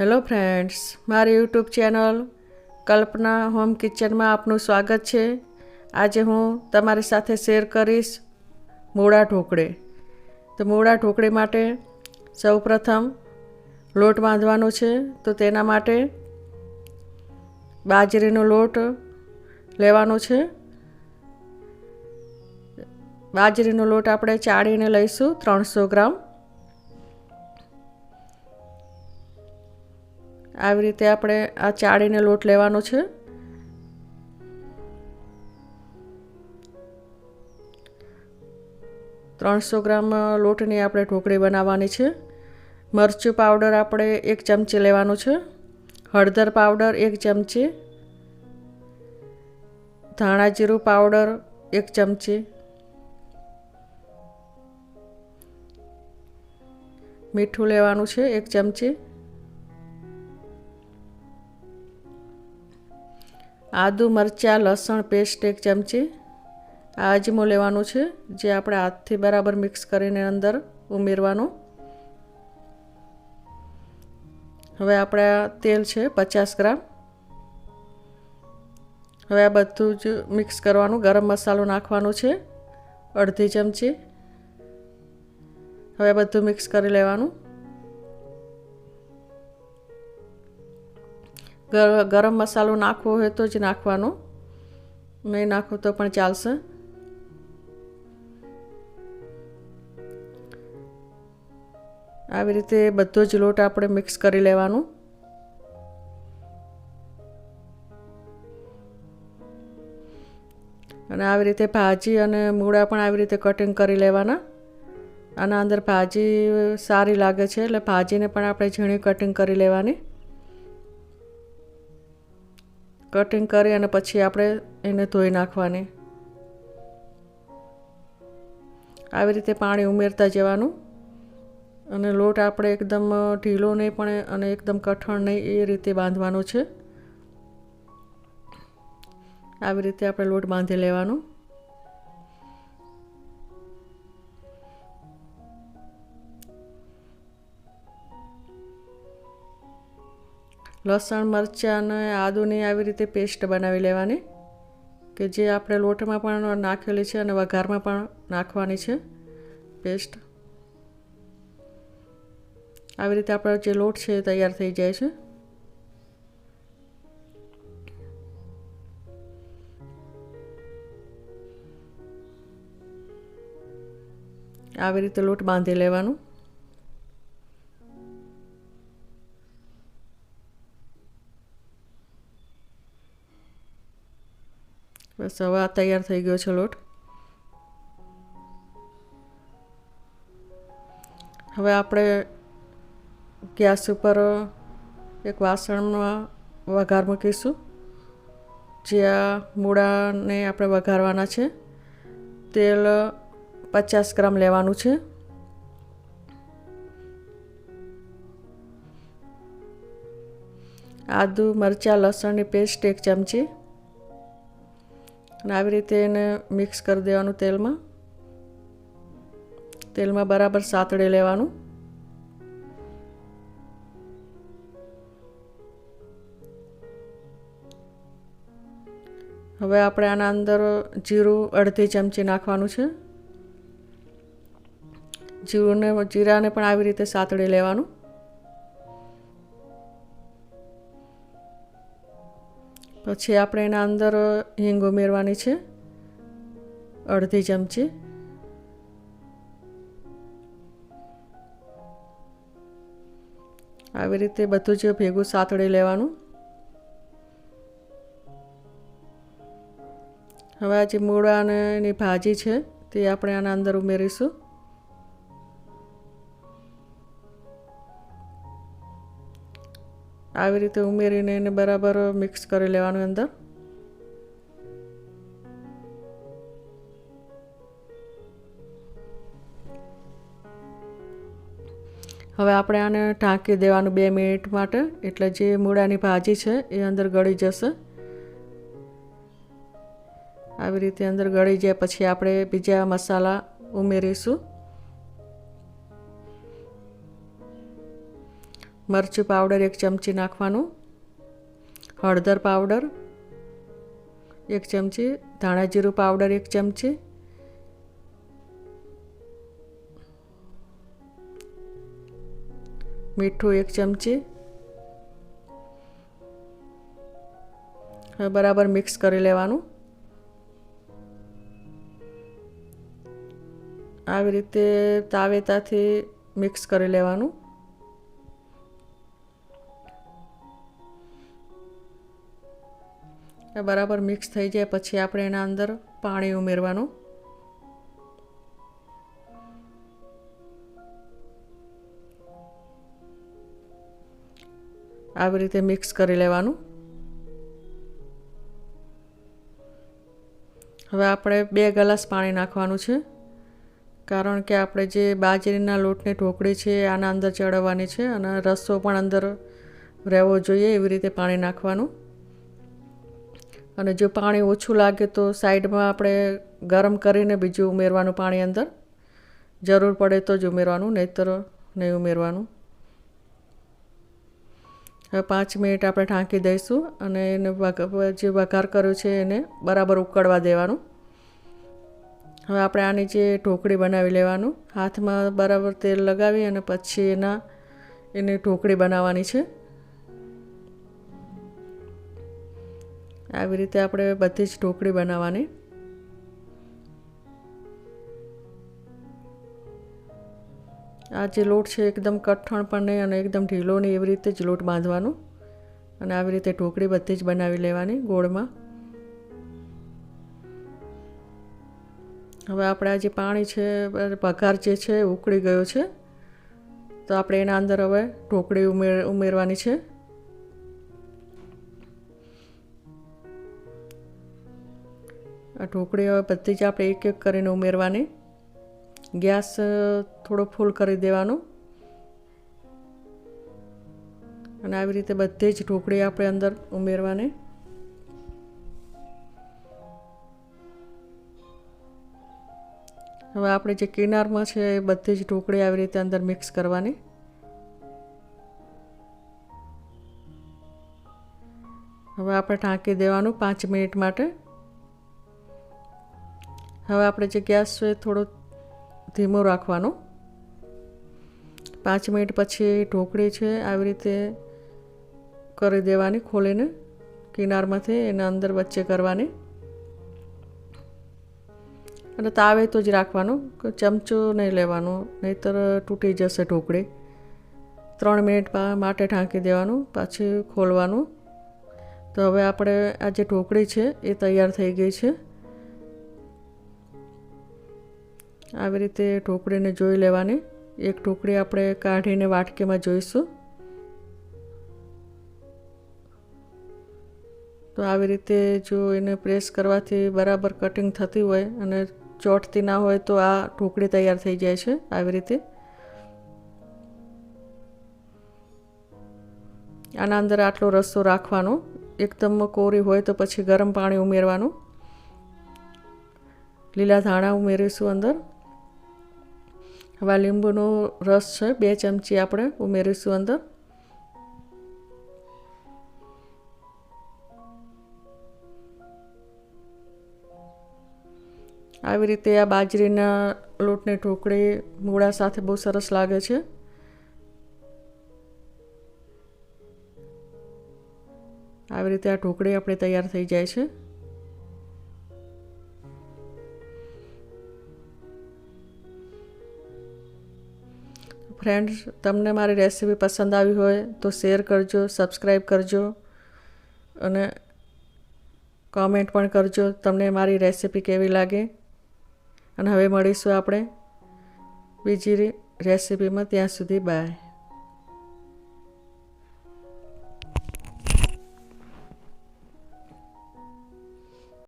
Hello friends મારી YouTube channel Kalpana home કિચનમાં આપનું સ્વાગત છે. આજે હું તમારી સાથે શેર કરીશ મૂળા ઢોકળે. તો મૂળા ઢોકળી માટે સૌપ્રથમ લોટ બાંધવાનો છે. તો તેના માટે બાજરીનો લોટ લેવાનો છે. બાજરીનો લોટ આપણે ચાળીને લઈશું ત્રણસો ગ્રામ. આવી રીતે આપણે આ ચાળીને લોટ લેવાનો છે. ત્રણસો ગ્રામ લોટની આપણે ઢોકળી બનાવવાની છે. મરચું પાવડર આપણે એક ચમચી લેવાનું છે. હળદર પાવડર એક ચમચી. ધાણા જીરું પાવડર એક ચમચી. મીઠું લેવાનું છે એક ચમચી. આદુ, મરચાં, લસણ પેસ્ટ એક ચમચી. આ અજમો લેવાનું છે, જે આપણે હાથથી બરાબર મિક્સ કરીને અંદર ઉમેરવાનું. હવે આપણે તેલ છે, પચાસ ગ્રામ. હવે આ બધું જ મિક્સ કરવાનું, ગરમ મસાલો નાખવાનો છે, અડધી ચમચી. હવે બધું મિક્સ કરી લેવાનું. ગરમ મસાલો નાખવો હોય તો જ નાખવાનો. નહીં નાખો તો પણ ચાલશે. આવી રીતે બધો જ લોટ આપણે મિક્સ કરી લેવાનું. અને આવી રીતે ભાજી અને મૂળા પણ આવી રીતે કટિંગ કરી લેવાના. આના અંદર ભાજી સારી લાગે છે એટલે ભાજીને પણ આપણે ઝીણી કટિંગ કરી લેવાની. કટિંગ કરી અને પછી આપણે એને ધોઈ નાખવાની. આવી રીતે પાણી ઉમેરતા જવાનું. અને લોટ આપણે એકદમ ઢીલો નહીં પણ અને એકદમ કઠણ નહીં, એ રીતે બાંધવાનો છે. આવી રીતે આપણે લોટ બાંધી લેવાનો. લસણ, મરચાં અને આદુની આવી રીતે પેસ્ટ બનાવી લેવાની, કે જે આપણે લોટમાં પણ નાખેલી છે અને વઘારમાં પણ નાખવાની છે પેસ્ટ. આવી રીતે આપણો જે લોટ છે એ તૈયાર થઈ જાય છે. આવી રીતે લોટ બાંધી લેવાનું. બસ હવે આ તૈયાર થઈ ગયો છે લોટ. હવે આપણે ગેસ ઉપર એક વાસણમાં વઘાર મૂકીશું. જે આ મૂળાને આપણે વઘારવાના છે. તેલ પચાસ ગ્રામ લેવાનું છે. આદુ, મરચાં, લસણની પેસ્ટ એક ચમચી. અને આવી રીતે એને મિક્સ કરી દેવાનું તેલમાં. તેલમાં બરાબર સાતળી લેવાનું. હવે આપણે આના અંદર જીરું અડધી ચમચી નાખવાનું છે. જીરુંને, જીરાને પણ આવી રીતે સાતળી લેવાનું. પછી આપણે એના અંદર હિંગ ઉમેરવાની છે, અડધી ચમચી. આવી રીતે બધું જ ભેગું સાતળી લેવાનું. હવે આ જે એની ભાજી છે તે આપણે આના અંદર ઉમેરીશું. આવી રીતે ઉમેરીને એને બરાબર મિક્સ કરી લેવાનું અંદર. હવે આપણે આને ઢાંકી દેવાનું બે મિનિટ માટે. એટલે જે મૂળાની ભાજી છે એ અંદર ગળી જશે. આવી રીતે અંદર ગળી જાય પછી આપણે બીજા મસાલા ઉમેરીશું. મરચું પાવડર એક ચમચી નાખવાનું. હળદર પાવડર એક ચમચી. ધાણા જીરું પાવડર એક ચમચી. મીઠું એક ચમચી. હવે બરાબર મિક્સ કરી લેવાનું. આવી રીતે તાવેતાથી મિક્સ કરી લેવાનું. બરાબર મિક્સ થઈ જાય, પછી આપણે એના અંદર પાણી ઉમેરવાનું. આવી રીતે મિક્સ કરી લેવાનું. હવે આપણે બે ગ્લાસ પાણી નાખવાનું છે, કારણ કે આપણે જે બાજરીના લોટની ઢોકળી છે આના અંદર ચડવવાની છે અને રસો પણ અંદર રહેવો જોઈએ એવી રીતે પાણી નાખવાનું. અને જો પાણી ઓછું લાગે તો સાઈડમાં આપણે ગરમ કરીને બીજું ઉમેરવાનું પાણી અંદર. જરૂર પડે તો જ ઉમેરવાનું, નહીંતર નહીં ઉમેરવાનું. હવે પાંચ મિનિટ આપણે ઢાંકી દઈશું અને એને જે વઘાર કર્યો છે એને બરાબર ઉકળવા દેવાનું. હવે આપણે આની જે ઢોકળી બનાવી લેવાનું. હાથમાં બરાબર તેલ લગાવી અને પછી એના, એની ઢોકળી બનાવવાની છે. આવી રીતે આપણે બધી જ ઢોકળી બનાવવાની. આ જે લોટ છે એકદમ કઠણ પણ નહીં અને એકદમ ઢીલો નહીં, એવી રીતે જ લોટ બાંધવાનો. અને આવી રીતે ઢોકળી બધી જ બનાવી લેવાની ગોળમાં. હવે આપણે આ જે પાણી છે પગાર જે છે ઉકળી ગયો છે. તો આપણે એના અંદર હવે ઢોકળી ઉમેર, ઉમેરવાની છે. આ ઢોકળી હવે બધી જ આપણે એક એક કરીને ઉમેરવાની. ગેસ થોડો ફૂલ કરી દેવાનો. અને આવી રીતે બધી જ ઢોકળી આપણે અંદર ઉમેરવાની. હવે આપણે જે કિનારમાં છે એ બધી જ ઢોકળી આવી રીતે અંદર મિક્સ કરવાની. હવે આપણે ઢાંકી દેવાનું પાંચ મિનિટ માટે. હવે આપણે જે ગેસ છે થોડો ધીમો રાખવાનો. પાંચ મિનિટ પછી ઢોકળી છે આવી રીતે કરી દેવાની ખોલીને કિનારમાંથી એના અંદર વચ્ચે કરવાની. અને તાવે તો જ રાખવાનું, ચમચો નહીં લેવાનો, નહીંતર તૂટી જશે ઢોકળી. ત્રણ મિનિટ માટે ઢાંકી દેવાનું, પાછી ખોલવાનું. તો હવે આપણે આ જે ઢોકળી છે એ તૈયાર થઈ ગઈ છે. આવી રીતે ઢોકળીને જોઈ લેવાની. એક ઢોકળી આપણે કાઢીને વાટકીમાં જોઈશું. તો આવી રીતે જો એને પ્રેસ કરવાથી બરાબર કટિંગ થતી હોય અને ચોટતી ના હોય તો આ ઢોકળી તૈયાર થઈ જાય છે આવી રીતે. આના અંદર આટલો રસ્સો રાખવાનો. એકદમ કોરી હોય તો પછી ગરમ પાણી ઉમેરવાનું. લીલા ધાણા ઉમેરીશું અંદર. હવે લીંબુનો રસ છે. બે ચમચી આપણે ઉમેરીશું અંદર. આવી રીતે આ બાજરીના લોટની ઢોકળી, મૂળા સાથે બહુ સરસ લાગે છે. આવી રીતે આ ઢોકળી આપણે તૈયાર થઈ જાય છે. ફ્રેન્ડ્સ તમને મારી રેસીપી પસંદ આવી હોય તો શેર કરજો સબસ્ક્રાઈબ કરજો અને કોમેન્ટ પણ કરજો તમને મારી રેસીપી કેવી લાગે. અને હવે મળીશું આપણે બીજી રેસીપીમાં ત્યાં સુધી બાય